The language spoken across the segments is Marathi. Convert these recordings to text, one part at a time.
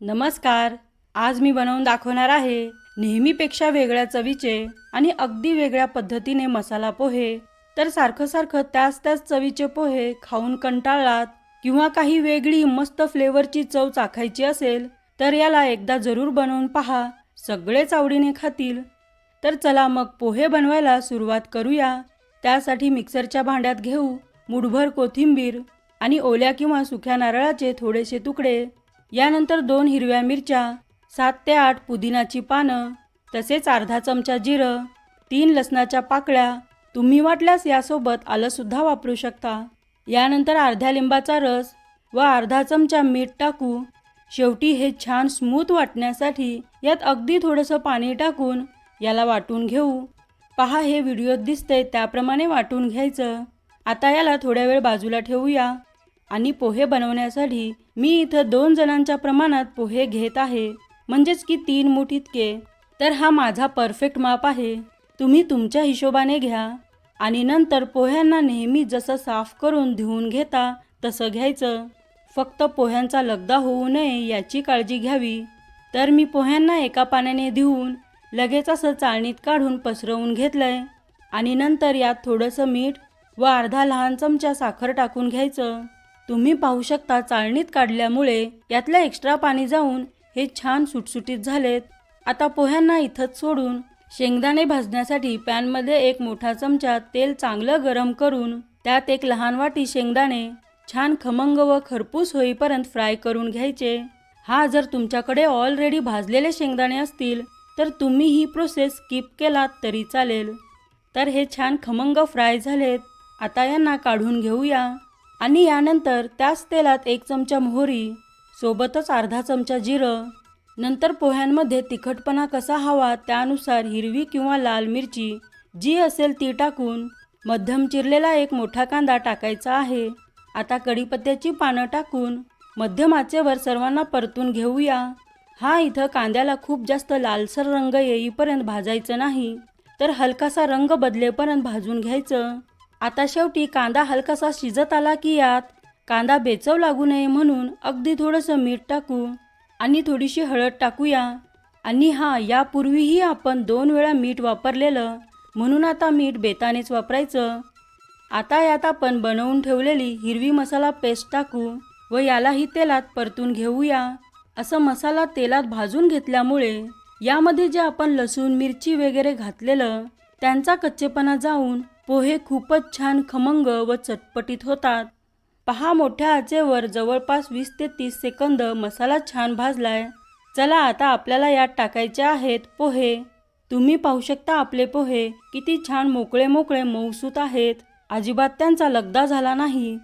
नमस्कार. आज मी बनवून दाखवणार आहे नेहमीपेक्षा वेगळ्या चवीचे आणि अगदी वेगळ्या पद्धतीने मसाला पोहे. तर सारखं सारखं त्याच त्याच चवीचे पोहे खाऊन कंटाळलात किंवा काही वेगळी मस्त फ्लेवरची चव चाखायची असेल तर याला एकदा जरूर बनवून पहा. सगळेच आवडीने खातील. तर चला मग पोहे बनवायला सुरुवात करूया. त्यासाठी मिक्सरच्या भांड्यात घेऊ मुठभर कोथिंबीर आणि ओल्या किंवा सुक्या नारळाचे थोडेसे तुकडे. यानंतर दोन हिरव्या मिरच्या सात ते आठ पुदिनाची पानं तसेच अर्धा चमचा जिरं तीन लसणाच्या पाकळ्या तुम्ही वाटल्यास यासोबत आलंसुद्धा वापरू शकता. यानंतर अर्ध्या लिंबाचा रस व अर्धा चमचा मीठ टाकू. शेवटी हे छान स्मूथ वाटण्यासाठी यात अगदी थोडंसं पाणी टाकून याला वाटून घेऊ. पहा हे व्हिडिओत दिसतंय त्याप्रमाणे वाटून घ्यायचं. आता याला थोड्या वेळ बाजूला ठेवूया. आणि पोहे बनवण्यासाठी मी इथं दोन जणांच्या प्रमाणात पोहे घेत आहे. म्हणजेच की तीन मूठ इतके. तर हा माझा परफेक्ट माप आहे. तुम्ही तुमच्या हिशोबाने घ्या. आणि नंतर पोह्यांना नेहमी जसं साफ करून धुवून घेता तसं घ्यायचं. फक्त पोह्यांचा लगदा होऊ नये याची काळजी घ्यावी. तर मी पोह्यांना एका पाण्याने धुवून लगेच असं चाळणीत काढून पसरवून घेतलंय. आणि नंतर यात थोडंसं मीठ व अर्धा लहान चमचा साखर टाकून घ्यायचं. तुम्ही पाहू शकता चाळणीत काढल्यामुळे यातलं एक्स्ट्रा पाणी जाऊन हे छान सुटसुटीत झालेत. आता पोह्यांना इथंच सोडून शेंगदाणे भाजण्यासाठी पॅनमध्ये एक मोठा चमचा तेल चांगलं गरम करून त्यात एक लहान वाटी शेंगदाणे छान खमंग व खरपूस होईपर्यंत फ्राय करून घ्यायचे. हा जर तुमच्याकडे ऑलरेडी भाजलेले शेंगदाणे असतील तर तुम्ही ही प्रोसेस स्किप केलात तरी चालेल. तर हे छान खमंग फ्राय झालेत. आता यांना काढून घेऊया. आणि यानंतर त्याच तेलात एक चमचा मोहरी सोबतच अर्धा चमचा जिरं नंतर पोह्यांमध्ये तिखटपणा कसा हवा त्यानुसार हिरवी किंवा लाल मिरची जी असेल ती टाकून मध्यम चिरलेला एक मोठा कांदा टाकायचा आहे. आता कढीपत्त्याची पानं टाकून मध्यम आचेवर सर्वांना परतून घेऊया. हा इथं कांद्याला खूप जास्त लालसर रंग येईपर्यंत भाजायचं नाही तर हलकासा रंग बदलेपर्यंत भाजून घ्यायचं. आता शेवटी कांदा हलकासा शिजत आला की यात कांदा बेचव लागू नये म्हणून अगदी थोडंसं मीठ टाकू आणि थोडीशी हळद टाकूया. आणि हा यापूर्वीही आपण दोन वेळा मीठ वापरलेलं म्हणून आता मीठ बेतानेच वापरायचं. आता यात आपण बनवून ठेवलेली हिरवी मसाला पेस्ट टाकू व यालाही तेलात परतून घेऊया. असं मसाला तेलात भाजून घेतल्यामुळे यामध्ये जे आपण लसूण मिरची वगैरे घातलेलं त्यांचा कच्चेपणा जाऊन पोहे खूपच छान खमंग व चटपटीत होतात. पहा मोठ्या आचेवर जवळपास वीस ते तीस सेकंद मसाला छान भाजलाय. चला आता आपल्याला यात टाकायचे आहेत पोहे. तुम्ही पाहू शकता आपले पोहे किती छान मोकळे मोकळे मऊसूत आहेत. अजिबात त्यांचा लगदा झाला नाही.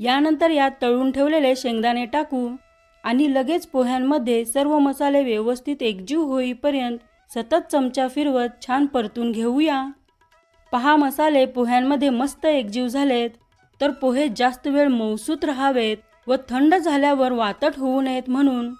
यानंतर यात तळून ठेवलेले शेंगदाणे टाकू आणि लगेच पोह्यांमध्ये सर्व मसाले व्यवस्थित एकजीव होईपर्यंत सतत चमचा फिरवत छान परतून घेऊया. पहा मसाले पोह्यांमध्ये मस्त एकजीव झालेत. तर पोहे जास्त वेळ मौसूत राहावेत व थंड झाल्यावर वातट होऊ नयेत म्हणून.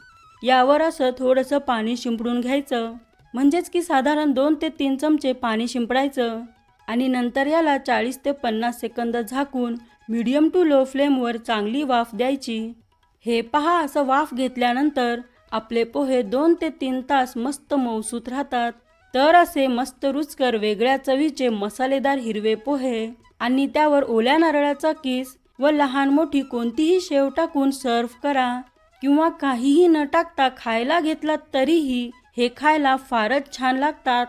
यावर असं थोडंसं पाणी शिंपडून घ्यायचं. म्हणजेच की साधारण दोन ते तीन चमचे पाणी शिंपडायचं. आणि नंतर याला चाळीस ते पन्नास सेकंद झाकून मीडियम टू लो फ्लेमवर चांगली वाफ द्यायची. हे पहा असं वाफ घेतल्यानंतर आपले पोहे दोन ते तीन तास मस्त मौसूत राहतात. तर असे मस्त रुचकर वेगळ्या चवीचे मसालेदार हिरवे पोहे आणि त्यावर ओल्या नारळाचा किस व लहान मोठी कोणतीही शेव टाकून सर्व्ह करा किंवा काहीही न टाकता खायला घेतलात तरीही हे खायला फारच छान लागतात.